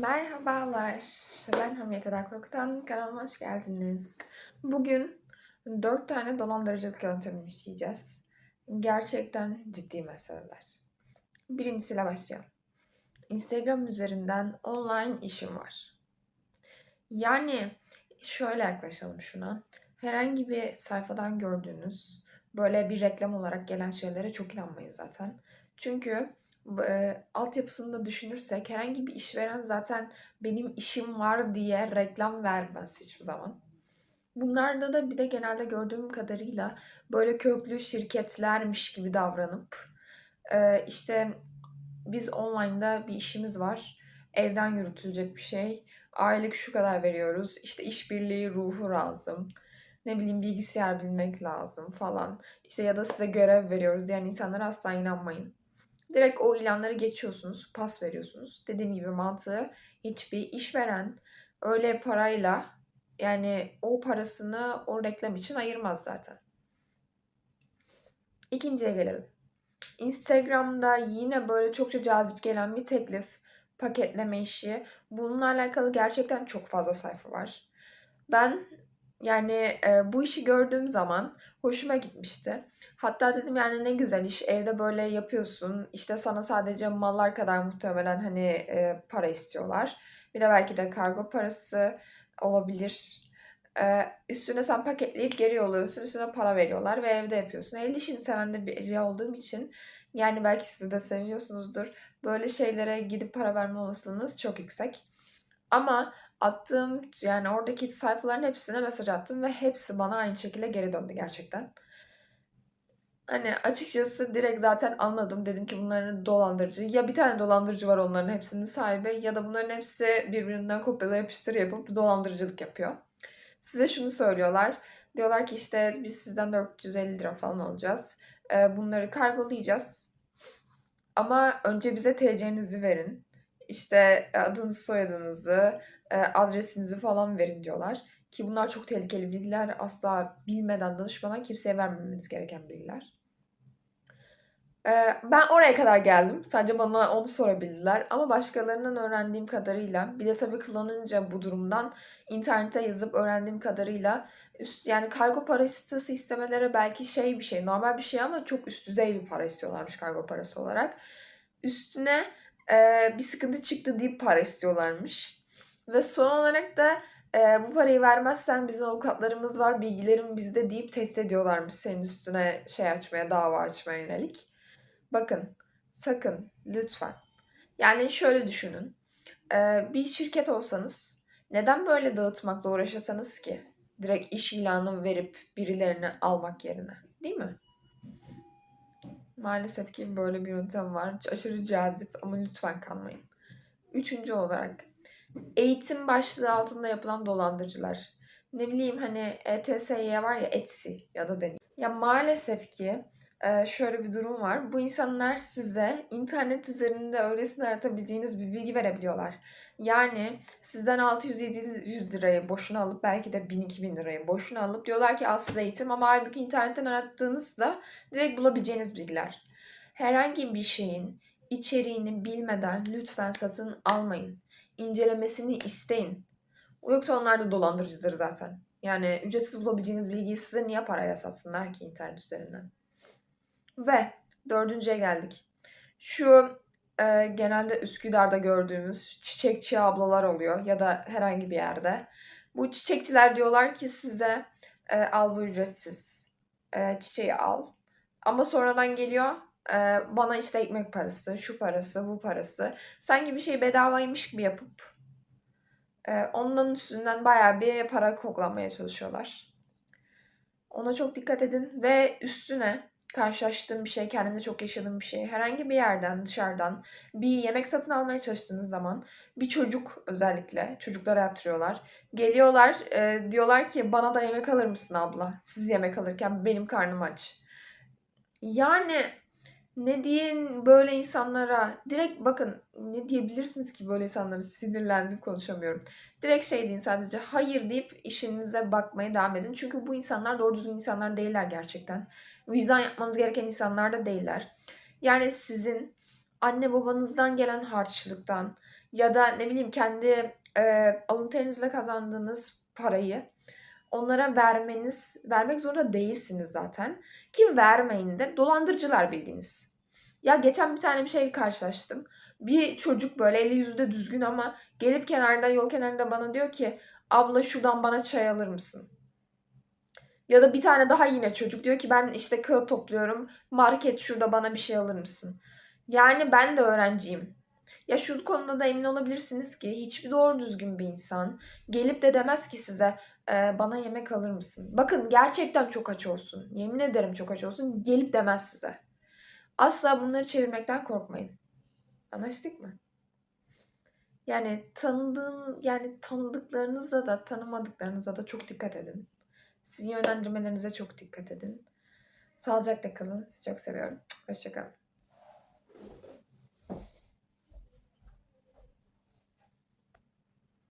Merhabalar, ben Hamiyet Eda Korkutan. Kanalıma hoş geldiniz. Bugün 4 tane dolandırıcılık yöntemini işleyeceğiz. Gerçekten ciddi meseleler. Birincisiyle başlayalım. Instagram üzerinden online işim var. Yani şöyle yaklaşalım şuna. Herhangi bir sayfadan gördüğünüz böyle bir reklam olarak gelen şeylere çok inanmayın zaten. Çünkü e, altyapısını da düşünürsek herhangi bir işveren zaten benim işim var diye reklam vermez hiçbir zaman. Bunlarda da bir de genelde gördüğüm kadarıyla böyle köklü şirketlermiş gibi davranıp e, işte biz online'da bir işimiz var. Evden yürütülecek bir şey. Aylık şu kadar veriyoruz. İşte işbirliği ruhu lazım. Ne bileyim bilgisayar bilmek lazım falan. İşte ya da size görev veriyoruz diyen insanlara asla inanmayın. Direkt o ilanları geçiyorsunuz, pas veriyorsunuz. Dediğim gibi mantığı hiçbir işveren öyle parayla yani o parasını o reklam için ayırmaz zaten. İkinciye gelelim. Instagram'da yine böyle çokça cazip gelen bir teklif, paketleme işi. Bununla alakalı gerçekten çok fazla sayfa var. Ben yani e, bu işi gördüğüm zaman hoşuma gitmişti. Hatta dedim yani ne güzel iş evde böyle yapıyorsun. İşte sana sadece mallar kadar muhtemelen hani e, para istiyorlar. Bir de belki de kargo parası olabilir. E, üstüne sen paketleyip geri yolluyorsun. Üstüne para veriyorlar ve evde yapıyorsun. El işini seven de biri olduğum için yani belki siz de seviyorsunuzdur. Böyle şeylere gidip para verme olasılığınız çok yüksek. Ama attığım yani oradaki sayfaların hepsine mesaj attım ve hepsi bana aynı şekilde geri döndü gerçekten. Hani açıkçası direkt zaten anladım. Dedim ki bunların dolandırıcı. Ya bir tane dolandırıcı var onların hepsinin sahibi ya da bunların hepsi birbirinden kopyala yapıştır yapıp dolandırıcılık yapıyor. Size şunu söylüyorlar. Diyorlar ki işte biz sizden 450 lira falan alacağız. Ee, bunları kargolayacağız. Ama önce bize TC'nizi verin. İşte adınızı, soyadınızı, e, adresinizi falan verin diyorlar. Ki bunlar çok tehlikeli bilgiler. Asla bilmeden danışmadan kimseye vermemeniz gereken bilgiler. E, ben oraya kadar geldim. Sadece bana onu sorabilirler. Ama başkalarından öğrendiğim kadarıyla bir de tabii kullanınca bu durumdan internete yazıp öğrendiğim kadarıyla üst yani kargo parası istemeleri belki şey bir şey normal bir şey ama çok üst düzey bir para istiyorlarmış kargo parası olarak. Üstüne e, bir sıkıntı çıktı deyip para istiyorlarmış. Ve son olarak da e, bu parayı vermezsen bizim avukatlarımız var, bilgilerim bizde deyip tehdit ediyorlarmış senin üstüne şey açmaya, dava açmaya yönelik. Bakın, sakın, lütfen. Yani şöyle düşünün. E, bir şirket olsanız neden böyle dağıtmakla uğraşasanız ki? Direkt iş ilanı verip birilerini almak yerine. Değil mi? Maalesef ki böyle bir yöntem var. Aşırı cazip ama lütfen kanmayın. Üçüncü olarak eğitim başlığı altında yapılan dolandırıcılar. Ne bileyim hani ETSY var ya Etsy ya da deneyim. Ya maalesef ki şöyle bir durum var. Bu insanlar size internet üzerinde öylesine aratabileceğiniz bir bilgi verebiliyorlar. Yani sizden 600-700 lirayı boşuna alıp belki de 1000-2000 lirayı boşuna alıp diyorlar ki al size eğitim ama halbuki internetten arattığınızda direkt bulabileceğiniz bilgiler. Herhangi bir şeyin içeriğini bilmeden lütfen satın almayın incelemesini isteyin. Yoksa onlar da dolandırıcıdır zaten. Yani ücretsiz bulabileceğiniz bilgiyi size niye parayla satsınlar ki internet üzerinden? Ve dördüncüye geldik. Şu e, genelde Üsküdar'da gördüğümüz çiçekçi ablalar oluyor ya da herhangi bir yerde. Bu çiçekçiler diyorlar ki size e, al bu ücretsiz. E, çiçeği al. Ama sonradan geliyor ee, bana işte ekmek parası, şu parası, bu parası. Sanki bir şey bedavaymış gibi yapıp e, ondan üstünden bayağı bir para koklamaya çalışıyorlar. Ona çok dikkat edin ve üstüne karşılaştığım bir şey, kendimde çok yaşadığım bir şey. Herhangi bir yerden, dışarıdan bir yemek satın almaya çalıştığınız zaman bir çocuk özellikle, çocuklara yaptırıyorlar. Geliyorlar, e, diyorlar ki bana da yemek alır mısın abla? Siz yemek alırken benim karnım aç. Yani ne diyen böyle insanlara direkt bakın ne diyebilirsiniz ki böyle insanlara sinirlendim konuşamıyorum. Direkt şey deyin sadece hayır deyip işinize bakmaya devam edin. Çünkü bu insanlar doğru düzgün insanlar değiller gerçekten. Vicdan yapmanız gereken insanlar da değiller. Yani sizin anne babanızdan gelen harçlıktan ya da ne bileyim kendi e, alın terinizle kazandığınız parayı onlara vermeniz, vermek zorunda değilsiniz zaten. Ki vermeyin de dolandırıcılar bildiğiniz. Ya geçen bir tane bir şey karşılaştım. Bir çocuk böyle eli yüzü de düzgün ama gelip kenarda yol kenarında bana diyor ki abla şuradan bana çay alır mısın? Ya da bir tane daha yine çocuk diyor ki ben işte kağıt topluyorum. Market şurada bana bir şey alır mısın? Yani ben de öğrenciyim. Ya şu konuda da emin olabilirsiniz ki hiçbir doğru düzgün bir insan gelip de demez ki size "E, bana yemek alır mısın? Bakın gerçekten çok aç olsun. Yemin ederim çok aç olsun. Gelip demez size. Asla bunları çevirmekten korkmayın. Anlaştık mı? Yani tanıdığın yani tanıdıklarınıza da tanımadıklarınıza da çok dikkat edin. Sizin yönlendirmelerinize çok dikkat edin. Sağlıcakla kalın. Sizi çok seviyorum. Hoşçakalın.